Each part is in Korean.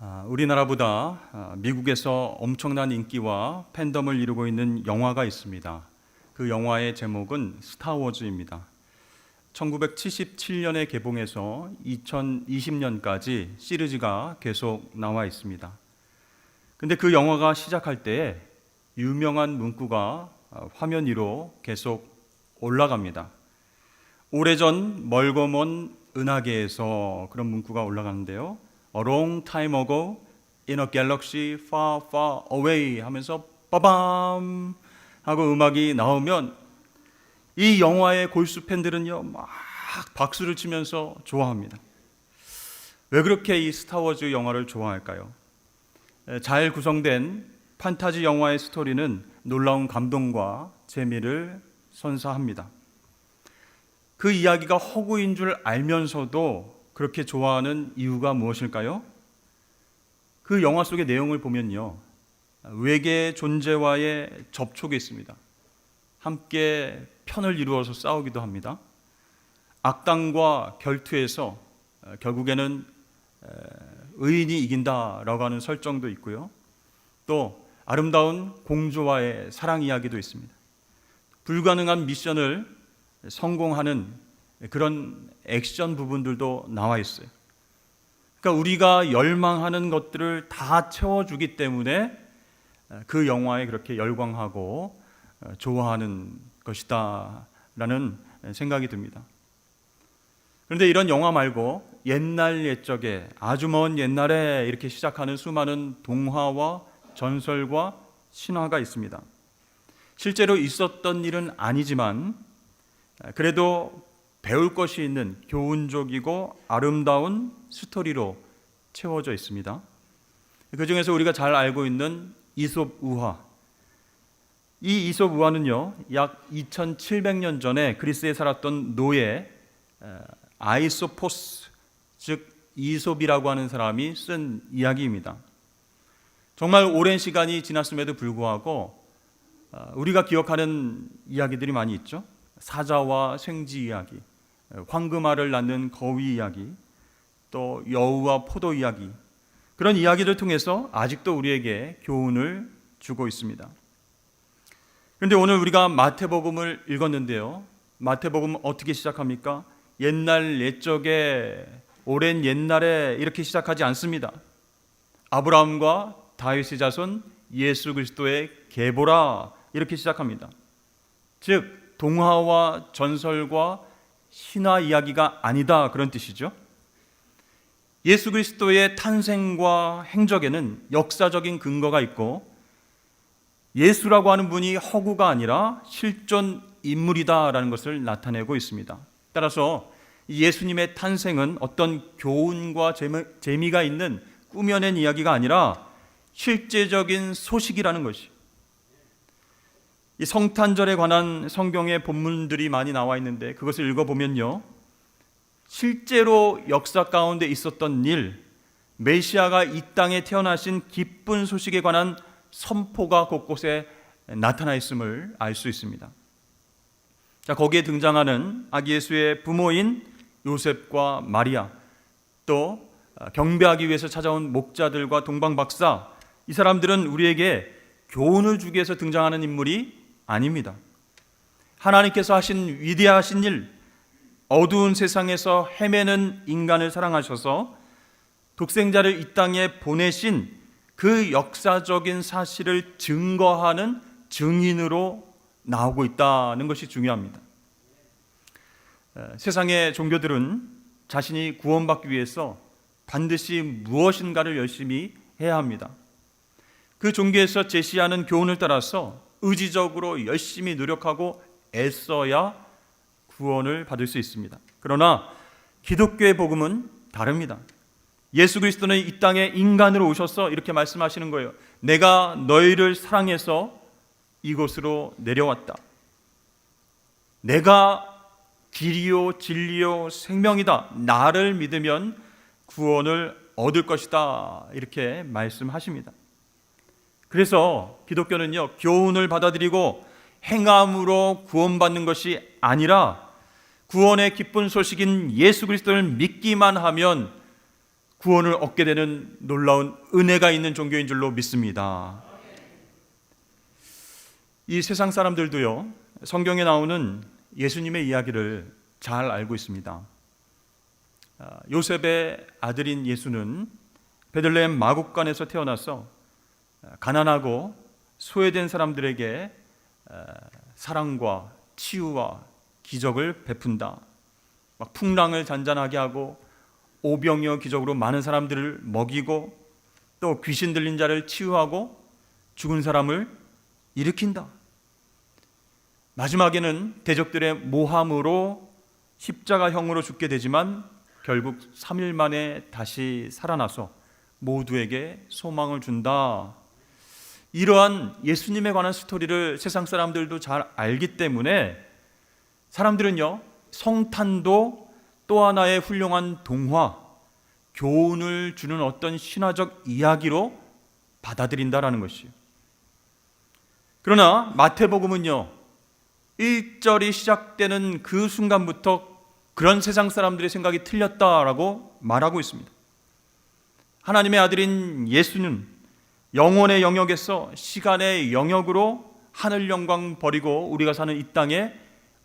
아, 우리나라보다 아, 미국에서 엄청난 인기와 팬덤을 이루고 있는 영화가 있습니다. 그 영화의 제목은 스타워즈입니다. 1977년에 개봉해서 2020년까지 시리즈가 계속 나와 있습니다. 근데 그 영화가 시작할 때 유명한 문구가 아, 화면 위로 계속 올라갑니다. 오래전 멀고 먼 은하계에서 그런 문구가 올라가는데요. A long time ago in a galaxy far far away 하면서 빠밤 하고 음악이 나오면 이 영화의 골수 팬들은요 막 박수를 치면서 좋아합니다. 왜 그렇게 이 스타워즈 영화를 좋아할까요? 에, 잘 구성된 판타지 영화의 스토리는 놀라운 감동과 재미를 선사합니다. 그 이야기가 허구인 줄 알면서도 그렇게 좋아하는 이유가 무엇일까요? 그 영화 속의 내용을 보면요. 외계 존재와의 접촉이 있습니다. 함께 편을 이루어서 싸우기도 합니다. 악당과 결투해서 어, 결국에는 에, 의인이 이긴다라고 하는 설정도 있고요. 또 아름다운 공주와의 사랑 이야기도 있습니다. 불가능한 미션을 성공하는 그런 액션 부분들도 나와 있어요. 그러니까 우리가 열망하는 것들을 다 채워주기 때문에 그 영화에 그렇게 열광하고 어, 좋아하는 것이다라는 생각이 듭니다. 그런데 이런 영화 말고 옛날 옛적에 아주 먼 옛날에 이렇게 시작하는 수많은 동화와 전설과 신화가 있습니다. 실제로 있었던 일은 아니지만 그래도 배울 것이 있는 교훈적이고 아름다운 스토리로 채워져 있습니다. 그 중에서 우리가 잘 알고 있는 이솝 우화. 이 이솝 우화는요, 약 2,700년 전에 그리스에 살았던 노예 아이소포스, 즉 이솝이라고 하는 사람이 쓴 이야기입니다. 정말 오랜 시간이 지났음에도 불구하고 어, 우리가 기억하는 이야기들이 많이 있죠. 사자와 생쥐 이야기, 황금알을 낳는 거위 이야기, 또 여우와 포도 이야기 그런 이야기를 통해서 아직도 우리에게 교훈을 주고 있습니다. 그런데 오늘 우리가 마태복음을 읽었는데요. 마태복음 어떻게 시작합니까? 옛날 옛적에 오랜 옛날에 이렇게 시작하지 않습니다. 아브라함과 다윗의 자손 예수 그리스도의 계보라 이렇게 시작합니다. 즉 동화와 전설과 신화 이야기가 아니다 그런 뜻이죠. 예수 그리스도의 탄생과 행적에는 역사적인 근거가 있고 예수라고 하는 분이 허구가 아니라 실존 인물이다라는 것을 나타내고 있습니다. 따라서 예수님의 탄생은 어떤 교훈과 재미가 있는 꾸며낸 이야기가 아니라 실제적인 소식이라는 것이. 이 성탄절에 관한 성경의 본문들이 많이 나와 있는데 그것을 읽어보면요. 실제로 역사 가운데 있었던 일, 메시아가 이 땅에 태어나신 기쁜 소식에 관한 선포가 곳곳에 나타나 있음을 알 수 있습니다. 자, 거기에 등장하는 아기 예수의 부모인 요셉과 마리아, 또 경배하기 위해서 찾아온 목자들과 동방 박사, 이 사람들은 우리에게 교훈을 주기 위해서 등장하는 인물이 아닙니다. 하나님께서 하신 위대하신 일, 어두운 세상에서 헤매는 인간을 사랑하셔서 독생자를 이 땅에 보내신 그 역사적인 사실을 증거하는 증인으로 나오고 있다는 것이 중요합니다. 세상의 종교들은 자신이 구원받기 위해서 반드시 무엇인가를 열심히 해야 합니다. 그 종교에서 제시하는 교훈을 따라서 의지적으로 열심히 노력하고 애써야 구원을 받을 수 있습니다. 그러나 기독교의 복음은 다릅니다. 예수 그리스도는 이 땅에 인간으로 오셔서 이렇게 말씀하시는 거예요. 내가 너희를 사랑해서 이곳으로 내려왔다. 내가 길이요 진리요 생명이다. 나를 믿으면 구원을 얻을 것이다. 이렇게 말씀하십니다. 그래서 기독교는요, 교훈을 받아들이고 행함으로 구원받는 것이 아니라 구원의 기쁜 소식인 예수 그리스도를 믿기만 하면 구원을 얻게 되는 놀라운 은혜가 있는 종교인 줄로 믿습니다. 이 세상 사람들도요, 성경에 나오는 예수님의 이야기를 잘 알고 있습니다. 아, 요셉의 아들인 예수는 베들레헴 마국간에서 태어나서 가난하고 소외된 사람들에게 아, 사랑과 치유와 기적을 베푼다. 막 풍랑을 잔잔하게 하고 오병이어 기적으로 많은 사람들을 먹이고 또 귀신 들린 자를 치유하고 죽은 사람을 일으킨다. 마지막에는 대적들의 모함으로 십자가형으로 죽게 되지만 결국 3일 만에 다시 살아나서 모두에게 소망을 준다. 이러한 예수님에 관한 스토리를 세상 사람들도 잘 알기 때문에 사람들은요, 성탄도 또 하나의 훌륭한 동화, 교훈을 주는 어떤 신화적 이야기로 받아들인다라는 것이요. 그러나 마태복음은요, 1절이 시작되는 그 순간부터 그런 세상 사람들의 생각이 틀렸다라고 말하고 있습니다. 하나님의 아들인 예수는 영혼의 영역에서 시간의 영역으로 하늘 영광 버리고 우리가 사는 이 땅에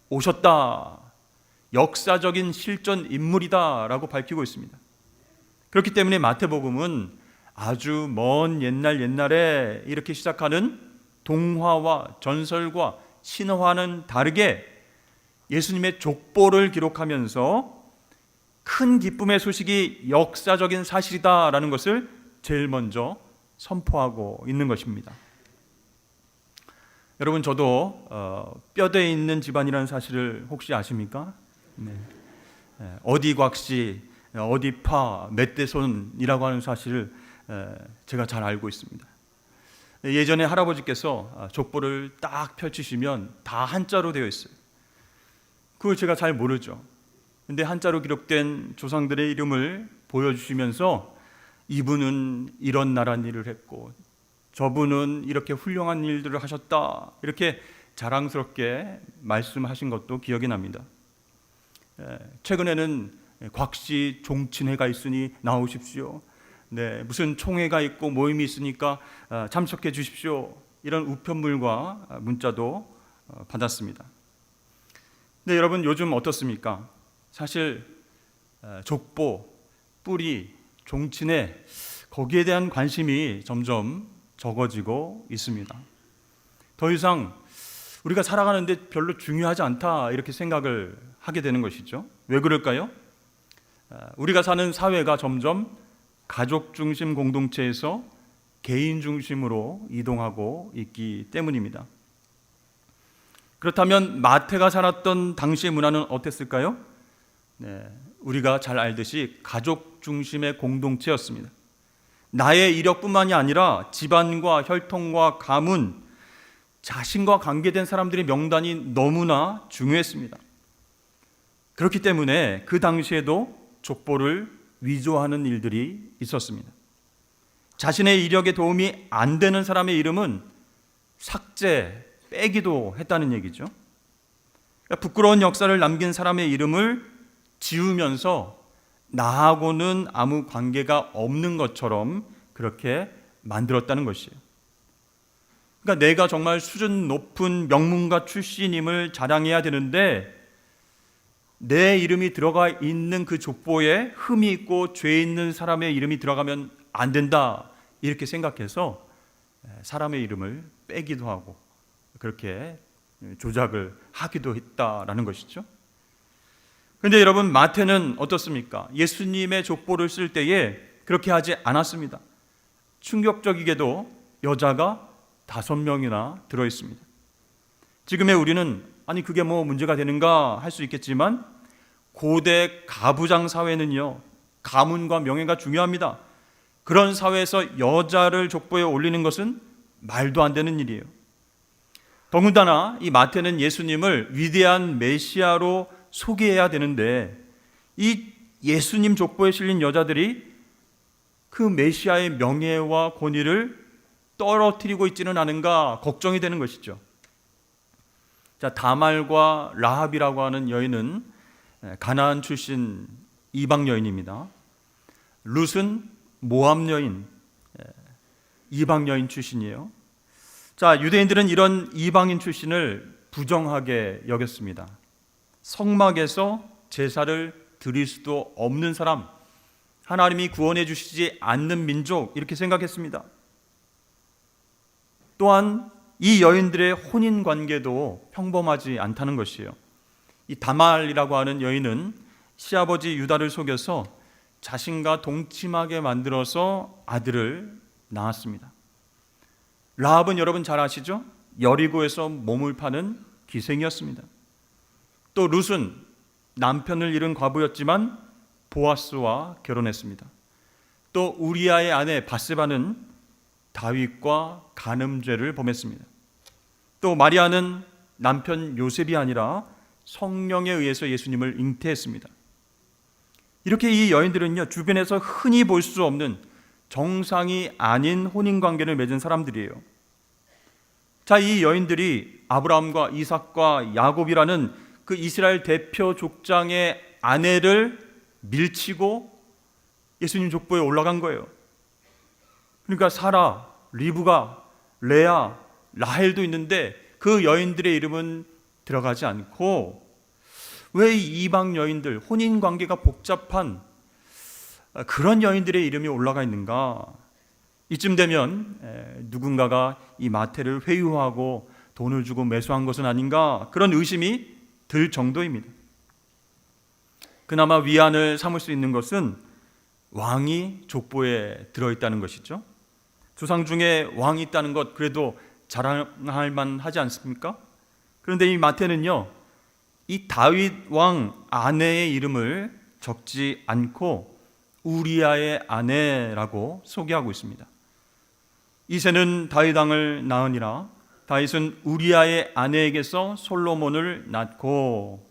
오셨다. 역사적인 실존 인물이다라고 밝히고 있습니다. 그렇기 때문에 마태복음은 아주 먼 옛날 옛날에 이렇게 시작하는 동화와 전설과 신화와는 다르게 예수님의 족보를 기록하면서 큰 기쁨의 소식이 역사적인 사실이다라는 것을 제일 먼저 선포하고 있는 것입니다. 여러분 저도 어, 뼈대 있는 집안이라는 사실을 혹시 아십니까? 네. 예, 어디 곽씨, 어디 파, 멧대손이라고 하는 사실을 에, 제가 잘 알고 있습니다. 예전에 할아버지께서 아, 족보를 딱 펼치시면 다 한자로 되어 있어요. 그걸 제가 잘 모르죠. 근데 한자로 기록된 조상들의 이름을 보여주시면서 이분은 이런 나란 일을 했고 저분은 이렇게 훌륭한 일들을 하셨다. 이렇게 자랑스럽게 말씀하신 것도 기억이 납니다. 최근에는 곽씨 종친회가 있으니 나오십시오. 네, 무슨 총회가 있고 모임이 있으니까 어, 참석해 주십시오. 이런 우편물과 문자도 어, 받았습니다. 근데 여러분 요즘 어떻습니까? 사실 어, 족보, 뿌리, 종친회 거기에 대한 관심이 점점 적어지고 있습니다. 더 이상 우리가 살아가는데 별로 중요하지 않다 이렇게 생각을 하게 되는 것이죠. 왜 그럴까요? 우리가 사는 사회가 점점 가족 중심 공동체에서 개인 중심으로 이동하고 있기 때문입니다. 그렇다면 마태가 살았던 당시의 문화는 어땠을까요? 네, 우리가 잘 알듯이 가족 중심의 공동체였습니다. 나의 이력뿐만이 아니라 집안과 혈통과 가문, 자신과 관계된 사람들의 명단이 너무나 중요했습니다. 그렇기 때문에 그 당시에도 족보를 위조하는 일들이 있었습니다. 자신의 이력에 도움이 안 되는 사람의 이름은 삭제, 빼기도 했다는 얘기죠. 그러니까 부끄러운 역사를 남긴 사람의 이름을 지우면서 나하고는 아무 관계가 없는 것처럼 그렇게 만들었다는 것이에요. 그러니까 내가 정말 수준 높은 명문가 출신임을 자랑해야 되는데 내 이름이 들어가 있는 그 족보에 흠이 있고 죄 있는 사람의 이름이 들어가면 안 된다 이렇게 생각해서 사람의 이름을 빼기도 하고 그렇게 조작을 하기도 했다라는 것이죠. 그런데 여러분 마태는 어떻습니까? 예수님의 족보를 쓸 때에 그렇게 하지 않았습니다. 충격적이게도 여자가 다섯 명이나 들어 있습니다. 지금의 우리는 아니 그게 뭐 문제가 되는가 할 수 있겠지만 고대 가부장 사회는요 가문과 명예가 중요합니다. 그런 사회에서 여자를 족보에 올리는 것은 말도 안 되는 일이에요. 더군다나 이 마태는 예수님을 위대한 메시아로 소개해야 되는데 이 예수님 족보에 실린 여자들이 그 메시아의 명예와 권위를 떨어뜨리고 있지는 않은가 걱정이 되는 것이죠. 자, 다말과 라합이라고 하는 여인은 가나안 출신 이방 여인입니다. 룻은 모함 여인, 예, 이방 여인 출신이에요. 자, 유대인들은 이런 이방인 출신을 부정하게 여겼습니다. 성막에서 제사를 드릴 수도 없는 사람, 하나님이 구원해 주시지 않는 민족 이렇게 생각했습니다. 또한 이 여인들의 혼인 관계도 평범하지 않다는 것이에요. 이 다말이라고 하는 여인은 시아버지 유다를 속여서 자신과 동침하게 만들어서 아들을 낳았습니다. 라합은 여러분 잘 아시죠? 여리고에서 몸을 파는 기생이었습니다. 또 룻은 남편을 잃은 과부였지만 보아스와 결혼했습니다. 또 우리아의 아내 바세바는 다윗과 간음죄를 범했습니다. 또 마리아는 남편 요셉이 아니라 성령에 의해서 예수님을 잉태했습니다. 이렇게 이 여인들은요 주변에서 흔히 볼 수 없는 정상이 아닌 혼인 관계를 맺은 사람들이에요. 자, 이 여인들이 아브라함과 이삭과 야곱이라는 그 이스라엘 대표 족장의 아내를 밀치고 예수님 족보에 올라간 거예요. 그러니까 사라, 리브가, 레아, 라헬도 있는데 그 여인들의 이름은 들어가지 않고 왜이 이방 여인들 혼인 관계가 복잡한 그런 여인들의 이름이 올라가 있는가? 이쯤 되면 누군가가 이 마태를 회유하고 돈을 주고 매수한 것은 아닌가 그런 의심이 들 정도입니다. 그나마 위안을 삼을 수 있는 것은 왕이 족보에 들어 있다는 것이죠. 조상 중에 왕이 있다는 것 그래도 자랑할 만하지 않습니까? 그런데 이 마태는요, 이 다윗 왕 아내의 이름을 적지 않고 우리아의 아내라고 소개하고 있습니다. 이세는 다윗 왕을 낳으니라 다윗은 우리아의 아내에게서 솔로몬을 낳고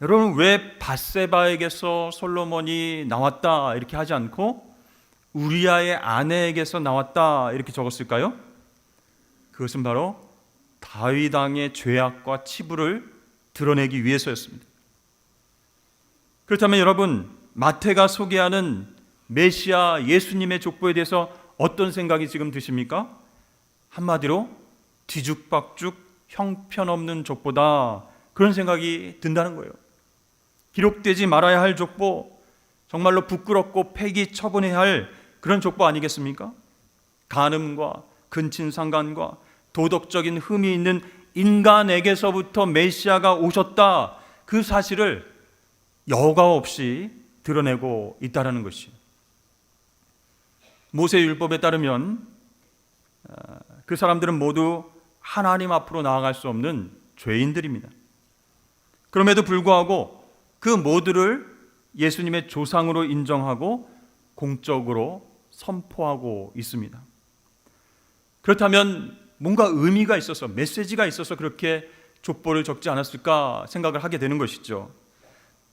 여러분 왜 바세바에게서 솔로몬이 나왔다 이렇게 하지 않고 우리아의 아내에게서 나왔다 이렇게 적었을까요? 그것은 바로 다윗 왕의 죄악과 치부를 드러내기 위해서였습니다. 그렇다면 여러분 마태가 소개하는 메시아 예수님의 족보에 대해서 어떤 생각이 지금 드십니까? 한마디로 뒤죽박죽 형편없는 족보다 그런 생각이 든다는 거예요. 기록되지 말아야 할 족보, 정말로 부끄럽고 폐기 처분해야 할 그런 족보 아니겠습니까? 간음과 근친상간과 도덕적인 흠이 있는 인간에게서부터 메시아가 오셨다. 그 사실을 여과 없이 드러내고 있다라는 것이. 모세 율법에 따르면 어, 그 사람들은 모두 하나님 앞으로 나아갈 수 없는 죄인들입니다. 그럼에도 불구하고 그 모두를 예수님의 조상으로 인정하고 공적으로 선포하고 있습니다. 그렇다면 뭔가 의미가 있어서 메시지가 있어서 그렇게 족보를 적지 않았을까 생각을 하게 되는 것이죠.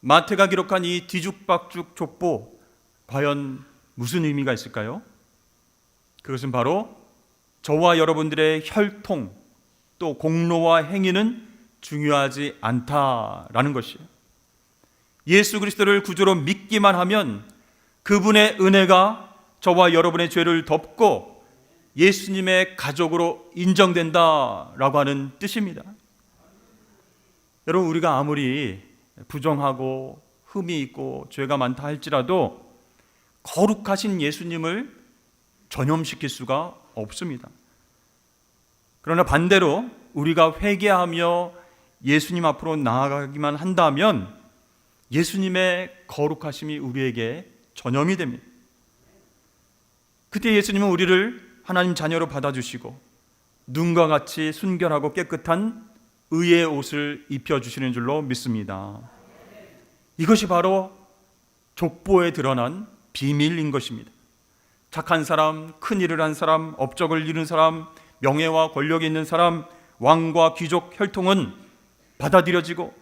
마태가 기록한 이 뒤죽박죽 족보 과연 무슨 의미가 있을까요? 그것은 바로 저와 여러분들의 혈통 또 공로와 행위는 중요하지 않다라는 것이에요. 예수 그리스도를 구주로 믿기만 하면 그분의 은혜가 저와 여러분의 죄를 덮고 예수님의 가족으로 인정된다라고 하는 뜻입니다. 여러분 우리가 아무리 부정하고 흠이 있고 죄가 많다 할지라도 거룩하신 예수님을 전염시킬 수가 없습니다. 그러나 반대로 우리가 회개하며 예수님 앞으로 나아가기만 한다면 예수님의 거룩하심이 우리에게 전염이 됩니다. 그때 예수님은 우리를 하나님 자녀로 받아주시고 눈과 같이 순결하고 깨끗한 의의 옷을 입혀주시는 줄로 믿습니다. 이것이 바로 족보에 드러난 비밀인 것입니다. 착한 사람, 큰 일을 한 사람, 업적을 이룬 사람, 명예와 권력이 있는 사람, 왕과 귀족 혈통은 받아들여지고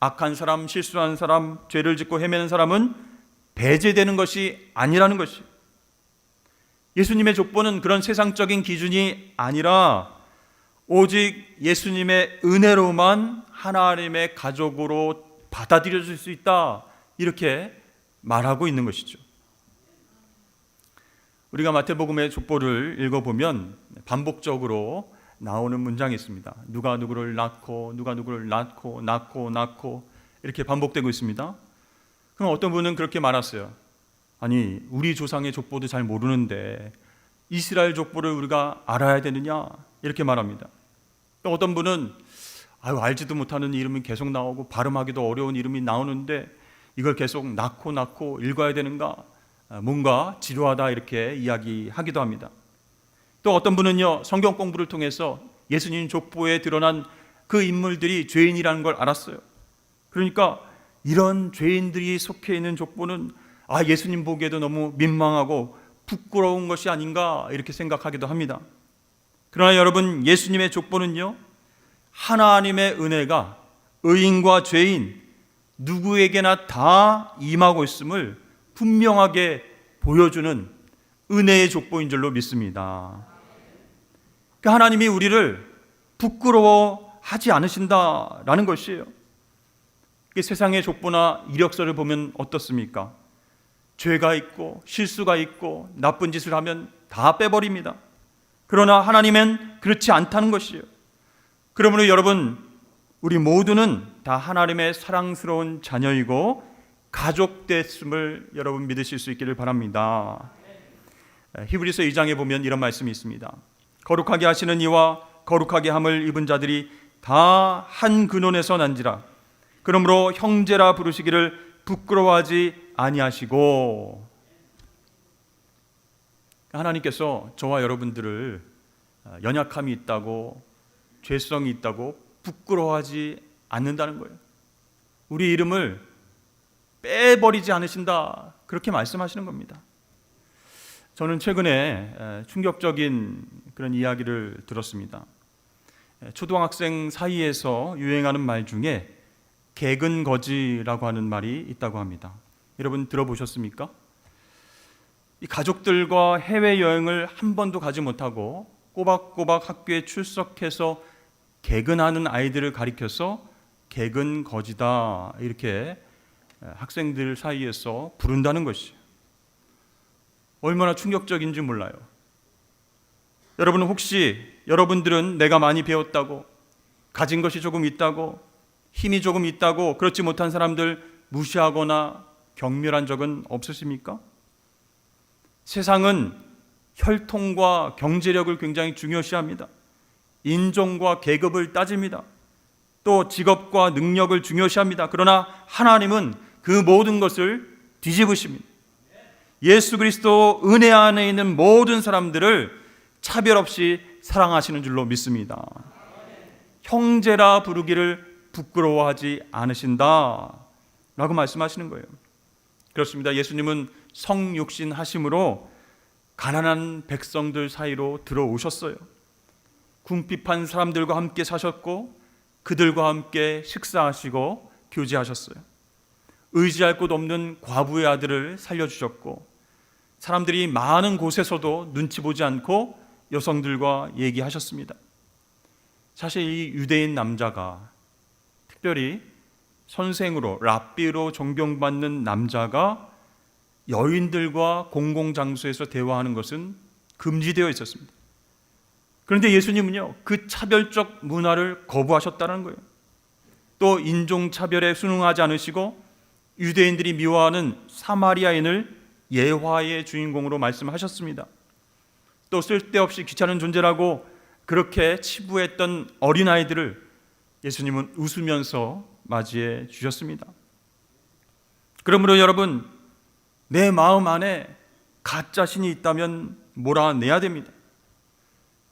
악한 사람, 실수한 사람, 죄를 짓고 헤매는 사람은 배제되는 것이 아니라는 것이. 예수님의 족보는 그런 세상적인 기준이 아니라 오직 예수님의 은혜로만 하나님의 가족으로 받아들여질 수 있다. 이렇게 말하고 있는 것이죠. 우리가 마태복음의 족보를 읽어보면 반복적으로 나오는 문장이 있습니다. 누가 누구를 낳고 누가 누구를 낳고 낳고 낳고 이렇게 반복되고 있습니다. 그럼 어떤 분은 그렇게 말했어요. 아니 우리 조상의 족보도 잘 모르는데 이스라엘 족보를 우리가 알아야 되느냐 이렇게 말합니다. 또 어떤 분은 아유 알지도 못하는 이름이 계속 나오고 발음하기도 어려운 이름이 나오는데 이걸 계속 낳고 낳고 읽어야 되는가 아, 뭔가 지루하다 이렇게 이야기하기도 합니다. 또 어떤 분은요 성경 공부를 통해서 예수님 족보에 드러난 그 인물들이 죄인이라는 걸 알았어요. 그러니까 이런 죄인들이 속해 있는 족보는 아 예수님 보기에도 너무 민망하고 부끄러운 것이 아닌가 이렇게 생각하기도 합니다. 그러나 여러분 예수님의 족보는요 하나님의 은혜가 의인과 죄인 누구에게나 다 임하고 있음을 분명하게 보여주는 은혜의 족보인 줄로 믿습니다. 그 하나님이 우리를 부끄러워하지 않으신다라는 것이에요. 그 세상의 족보나 이력서를 보면 어떻습니까? 죄가 있고 실수가 있고 나쁜 짓을 하면 다 빼버립니다. 그러나 하나님은 그렇지 않다는 것이에요. 그러므로 여러분 우리 모두는 다 하나님의 사랑스러운 자녀이고 가족 됐음을 여러분 믿으실 수 있기를 바랍니다. 히브리서 2장에 보면 이런 말씀이 있습니다. 거룩하게 하시는 이와 거룩하게 함을 입은 자들이 다 한 근원에서 난지라. 그러므로 형제라 부르시기를 부끄러워하지 아니하시고 하나님께서 저와 여러분들을 연약함이 있다고 죄성이 있다고 부끄러워하지 않는다는 거예요. 우리 이름을 빼버리지 않으신다. 그렇게 말씀하시는 겁니다. 저는 최근에 충격적인 그런 이야기를 들었습니다. 초등학생 사이에서 유행하는 말 중에 개근 거지라고 하는 말이 있다고 합니다. 여러분 들어보셨습니까? 이 가족들과 해외 여행을 한 번도 가지 못하고 꼬박꼬박 학교에 출석해서 개근하는 아이들을 가리켜서 개근 거지다 이렇게 학생들 사이에서 부른다는 것이 얼마나 충격적인지 몰라요. 여러분은 혹시 여러분들은 내가 많이 배웠다고 가진 것이 조금 있다고 힘이 조금 있다고 그렇지 못한 사람들 무시하거나 경멸한 적은 없으십니까? 세상은 혈통과 경제력을 굉장히 중요시합니다. 인종과 계급을 따집니다. 또 직업과 능력을 중요시합니다. 그러나 하나님은 그 모든 것을 뒤집으십니다. 예수 그리스도 은혜 안에 있는 모든 사람들을 차별 없이 사랑하시는 줄로 믿습니다. 형제라 부르기를 부끄러워하지 않으신다. 라고 말씀하시는 거예요. 그렇습니다. 예수님은 성육신 하심으로 가난한 백성들 사이로 들어오셨어요. 궁핍한 사람들과 함께 사셨고 그들과 함께 식사하시고 교제하셨어요. 의지할 곳 없는 과부의 아들을 살려주셨고 사람들이 많은 곳에서도 눈치 보지 않고 여성들과 얘기하셨습니다. 사실 이 유대인 남자가 특별히 선생으로 랍비로 존경받는 남자가 여인들과 공공장소에서 대화하는 것은 금지되어 있었습니다. 그런데 예수님은요, 그 차별적 문화를 거부하셨다는 거예요. 또 인종차별에 순응하지 않으시고 유대인들이 미워하는 사마리아인을 예화의 주인공으로 말씀하셨습니다. 또 쓸데없이 귀찮은 존재라고 그렇게 치부했던 어린아이들을 예수님은 웃으면서 맞이해 주셨습니다. 그러므로 여러분, 내 마음 안에 가짜 신이 있다면 몰아내야 됩니다.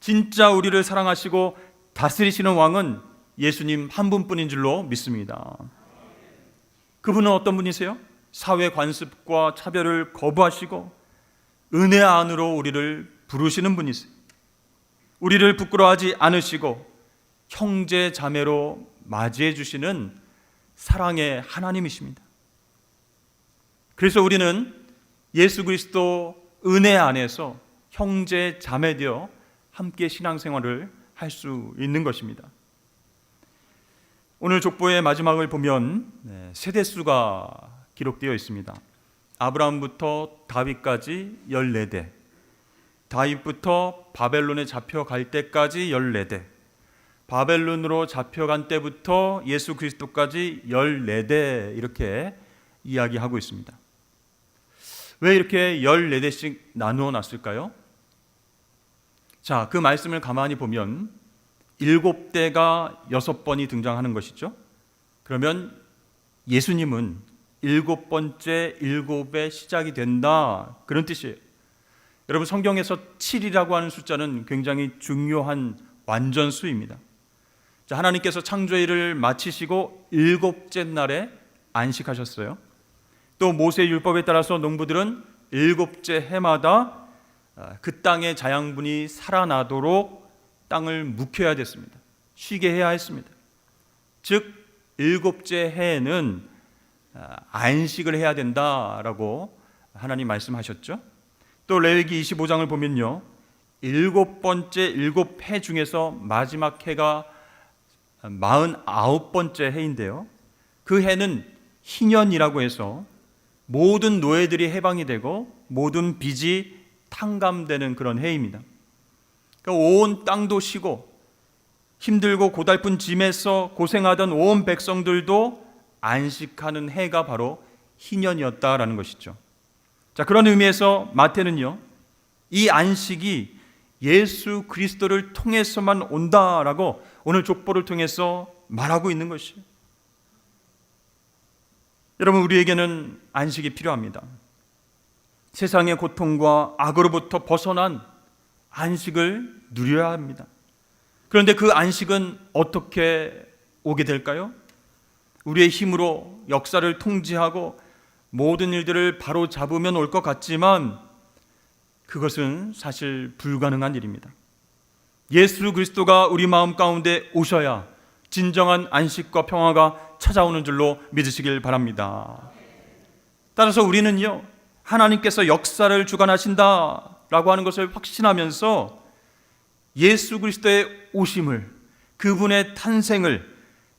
진짜 우리를 사랑하시고 다스리시는 왕은 예수님 한 분뿐인 줄로 믿습니다. 그분은 어떤 분이세요? 사회 관습과 차별을 거부하시고 은혜 안으로 우리를 부르시는 분이세요. 우리를 부끄러워하지 않으시고 형제 자매로 맞이해 주시는 사랑의 하나님이십니다. 그래서 우리는 예수 그리스도 은혜 안에서 형제 자매 되어 함께 신앙생활을 할 수 있는 것입니다. 오늘 족보의 마지막을 보면 네, 세대수가 기록되어 있습니다. 아브라함부터 다윗까지 14대, 다윗부터 바벨론에 잡혀갈 때까지 14대, 바벨론으로 잡혀간 때부터 예수 그리스도까지 14대 이렇게 이야기하고 있습니다. 왜 이렇게 14대씩 나누어 놨을까요? 자, 그 말씀을 가만히 보면 일곱 대가 여섯 번이 등장하는 것이죠. 그러면 예수님은 일곱 번째 일곱의 시작이 된다. 그런 뜻이에요. 여러분 성경에서 7이라고 하는 숫자는 굉장히 중요한 완전수입니다. 자, 하나님께서 창조일을 마치시고 일곱째 날에 안식하셨어요. 또 모세 율법에 따라서 농부들은 일곱째 해마다 아, 그 땅의 자양분이 살아나도록 땅을 묵혀야 됐습니다. 쉬게 해야 했습니다. 즉 일곱째 해에는 아, 안식을 해야 된다라고 하나님 말씀하셨죠. 또 레위기 25장을 보면요. 일곱 번째 일곱 해 중에서 마지막 해가 49번째 해인데요. 그 해는 희년이라고 해서 모든 노예들이 해방이 되고 모든 빚이 탕감되는 그런 해입니다. 그러니까 온 땅도 쉬고 힘들고 고달픈 짐에서 고생하던 온 백성들도 안식하는 해가 바로 희년이었다라는 것이죠. 자, 그런 의미에서 마태는요. 이 안식이 예수 그리스도를 통해서만 온다라고 오늘 족보를 통해서 말하고 있는 것이에요. 여러분 우리에게는 안식이 필요합니다. 세상의 고통과 악으로부터 벗어난 안식을 누려야 합니다. 그런데 그 안식은 어떻게 오게 될까요? 우리의 힘으로 역사를 통제하고 모든 일들을 바로 잡으면 올 것 같지만 그것은 사실 불가능한 일입니다. 예수 그리스도가 우리 마음 가운데 오셔야 진정한 안식과 평화가 찾아오는 줄로 믿으시길 바랍니다. 따라서 우리는요, 하나님께서 역사를 주관하신다 라고 하는 것을 확신하면서 예수 그리스도의 오심을, 그분의 탄생을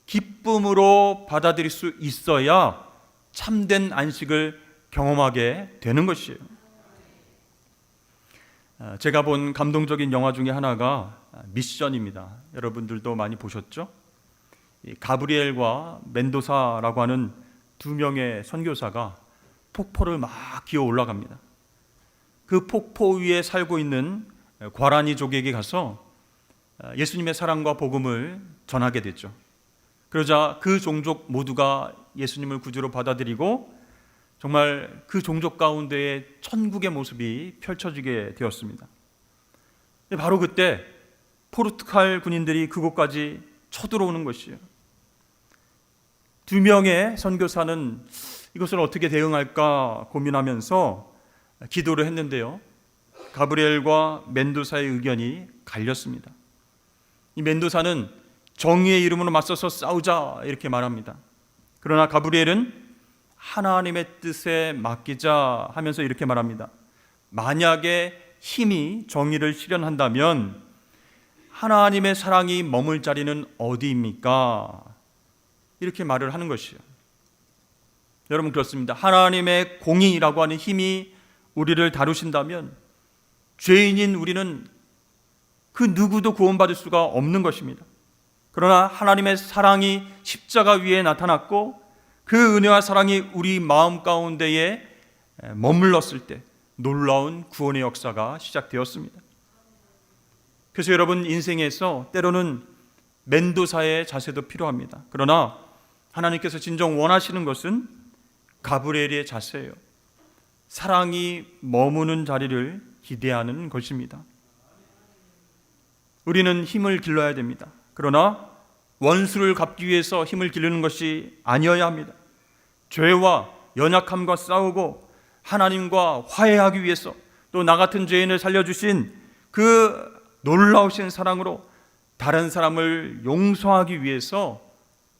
기쁨으로 받아들일 수 있어야 참된 안식을 경험하게 되는 것이에요. 아, 제가 본 감동적인 영화 중에 하나가 미션입니다. 여러분들도 많이 보셨죠? 가브리엘과 멘도사라고 하는 두 명의 선교사가 폭포를 막 기어 올라갑니다. 그 폭포 위에 살고 있는 과라니족에게 가서 예수님의 사랑과 복음을 전하게 됐죠. 그러자 그 종족 모두가 예수님을 구주로 받아들이고 정말 그 종족 가운데에 천국의 모습이 펼쳐지게 되었습니다. 바로 그때 포르투갈 군인들이 그곳까지 쳐들어오는 것이에요. 두 명의 선교사는 이것을 어떻게 대응할까 고민하면서 기도를 했는데요. 가브리엘과 멘도사의 의견이 갈렸습니다. 이 멘도사는 정의의 이름으로 맞서서 싸우자 이렇게 말합니다. 그러나 가브리엘은 하나님의 뜻에 맡기자 하면서 이렇게 말합니다. 만약에 힘이 정의를 실현한다면 하나님의 사랑이 머물 자리는 어디입니까? 이렇게 말을 하는 것이요. 여러분 그렇습니다. 하나님의 공의라고 하는 힘이 우리를 다루신다면 죄인인 우리는 그 누구도 구원받을 수가 없는 것입니다. 그러나 하나님의 사랑이 십자가 위에 나타났고 그 은혜와 사랑이 우리 마음 가운데에 머물렀을 때 놀라운 구원의 역사가 시작되었습니다. 그래서 여러분 인생에서 때로는 멘도사의 자세도 필요합니다. 그러나 하나님께서 진정 원하시는 것은 가브리엘의 자세예요. 사랑이 머무는 자리를 기대하는 것입니다. 우리는 힘을 길러야 됩니다. 그러나 원수를 갚기 위해서 힘을 기르는 것이 아니어야 합니다. 죄와 연약함과 싸우고 하나님과 화해하기 위해서 또 나 같은 죄인을 살려주신 그 놀라우신 사랑으로 다른 사람을 용서하기 위해서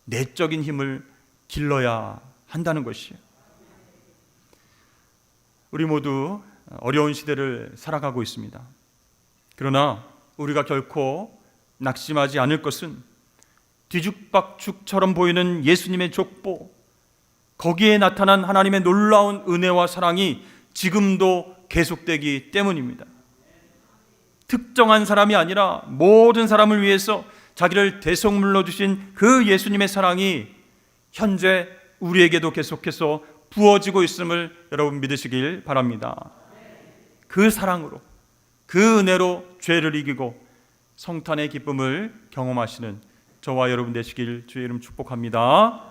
내적인 힘을 길러야 한다는 것이에요. 우리 모두 어려운 시대를 살아가고 있습니다. 그러나 우리가 결코 낙심하지 않을 것은 뒤죽박죽처럼 보이는 예수님의 족보, 거기에 나타난 하나님의 놀라운 은혜와 사랑이 지금도 계속되기 때문입니다. 특정한 사람이 아니라 모든 사람을 위해서 자기를 대속물로 주신 그 예수님의 사랑이 현재 우리에게도 계속해서 부어지고 있음을 여러분 믿으시길 바랍니다. 그 사랑으로 그 은혜로 죄를 이기고 성탄의 기쁨을 경험하시는 저와 여러분 되시길 주의 이름 축복합니다.